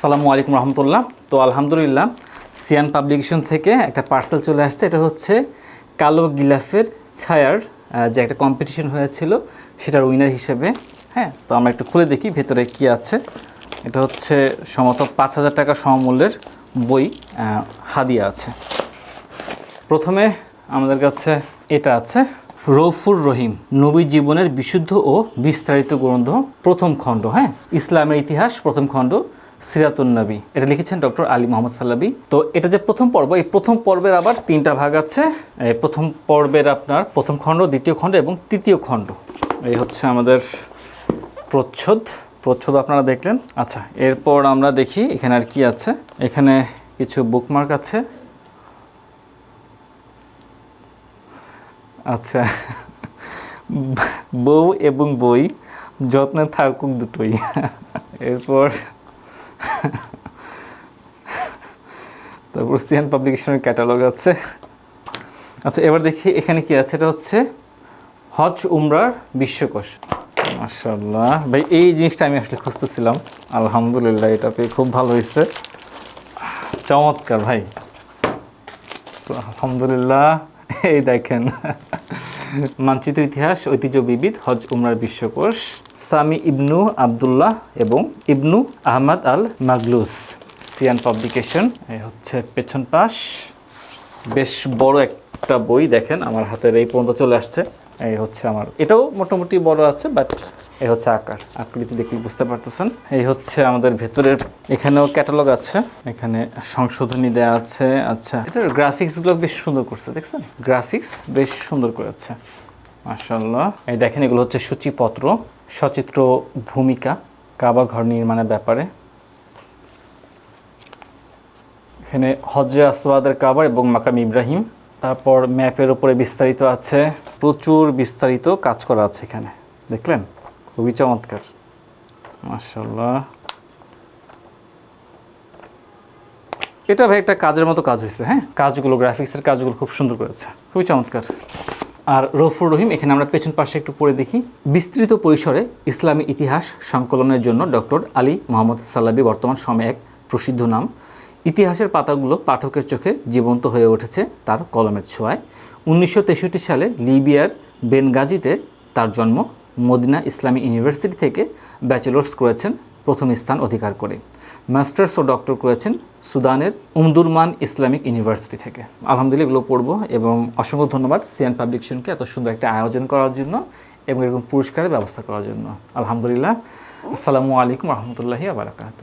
আসসালামু আলাইকুম রহমতুল্লাহ। তো আলহামদুলিল্লাহ, সিয়ান পাবলিকেশন থেকে একটা পার্সেল চলে আসছে। এটা হচ্ছে কালো গিলাফের ছায়ার যে একটা কম্পিটিশন হয়েছিল, সেটার উইনার হিসেবে। হ্যাঁ তো আমরা একটু খুলে দেখি ভেতরে কি আছে। এটা হচ্ছে সমত পাঁচ হাজার টাকা সমমূল্যের বই হাদিয়া আছে। প্রথমে আমাদের কাছে এটা আছে, রৌফুর রহিম, নবী জীবনের বিশুদ্ধ ও বিস্তারিত গ্রন্থ, প্রথম খণ্ড। হ্যাঁ ইসলামের ইতিহাস, প্রথম খণ্ড। সিরাতুন নবী। এটা লিখেছেন ডক্টর আলী মোহাম্মদ সাল্লাবি। তো এটা যে প্রথম পর্ব, এই প্রথম পর্বের আবার তিনটা ভাগ আছে। প্রথম পর্বের আপনার প্রথম খণ্ড, দ্বিতীয় খণ্ড এবং তৃতীয় খণ্ড। এই হচ্ছে আমাদের প্রচ্ছদ। প্রচ্ছদ আপনারা দেখলেন। আচ্ছা এরপর আমরা দেখি এখানে আর কি আছে। এখানে কিছু বুকমার্ক আছে। আচ্ছা বউ এবং বই, যত্নে থাকুক দুটোই। এরপর তারপর সিয়ান পাবলিকেশনের ক্যাটালগ আছে। আচ্ছা এবার দেখি এখানে কি আছে, এটা হচ্ছে হজ, উমরার বিশ্বকোষ। মাশাল্লাহ ভাই, এই জিনিসটা আমি আসলে খুঁজতেছিলাম। আলহামদুলিল্লাহ, এটা পেয়ে খুব ভালো হয়েছে চমৎকার ভাই। আলহামদুলিল্লাহ, এই দেখেন। মানচিত্র ইতিহাস, ঐতিহ্য বিবিধ, হজ, উমরার বিশ্বকোষ, সামি ইবনু আবদুল্লাহ এবং ইবনু আহমদ আল মাগলুস। সিয়ান পাবলিকেশন হচ্ছে পেছন পাশ। বেশ বড় একটা বই দেখেন, আমার হাতের এই পর্যন্ত চলে আসছে। এই হচ্ছে আমার, এটাও মোটামুটি বড় আছে বাট এই হচ্ছে আকার। আকৃতি দেখলে বুঝতে পারতেছেন। এই হচ্ছে আমাদের ভেতরের, এখানেও ক্যাটালগ আছে, এখানে সংশোধনী দেওয়া আছে। আচ্ছা এটার গ্রাফিক্সগুলো বেশ সুন্দর করছে, দেখছেন? গ্রাফিক্স বেশ সুন্দর করেছে মাশাল্লাহ এই দেখেন, এগুলো হচ্ছে সূচিপত্র, সচিত্র ভূমিকা, কাবা ঘর নির্মাণের ব্যাপারে। এখানে হজরে আসওয়াদের কাবার এবং মাকাম ইব্রাহিম। তারপর ম্যাপের উপরে বিস্তারিত আছে, প্রচুর বিস্তারিত কাজ করা আছে এখানে। দেখলেন? খুবই চমৎকার। মাশাল্লাহ এটা ভাই একটা কাজের মতো কাজ হয়েছে হ্যাঁ? কাজগুলো গ্রাফিক্সের কাজগুলো খুব সুন্দর করেছে। খুবই চমৎকার। আর রফুর রহিম, এখানে আমরা পেছন পাশে একটু পড়ে দেখি। বিস্তৃত পরিসরে ইসলামী ইতিহাস সংকলনের জন্য ডক্টর আলী মোহাম্মদ সাল্লাবি বর্তমান সময়ে এক প্রসিদ্ধ নাম। ইতিহাসের পাতাগুলো পাঠকের চোখে জীবন্ত হয়ে উঠেছে তার কলমের ছোঁয়ায়। উনিশশো তেষট্টি সালে লিবিয়ার বেনগাজিতে তার জন্ম মদিনা ইসলামী ইউনিভার্সিটি থেকে ব্যাচেলর্স করেছেন প্রথম স্থান অধিকার করে। মাস্টার্স ও ডক্টর করেছেন সুদানের উমদুরমান ইসলামিক ইউনিভার্সিটি থেকে। আলহামদুলিল্লাহ এগুলো পড়ব এবং অসংখ্য ধন্যবাদ সিয়ান পাবলিকেশনকে এত সুন্দর একটা আয়োজন করার জন্য এবং এরকম পুরস্কারের ব্যবস্থা করার জন্য। আলহামদুলিল্লাহ। আসসালামু আলাইকুম রহমতুল্লাহি আবরাকাত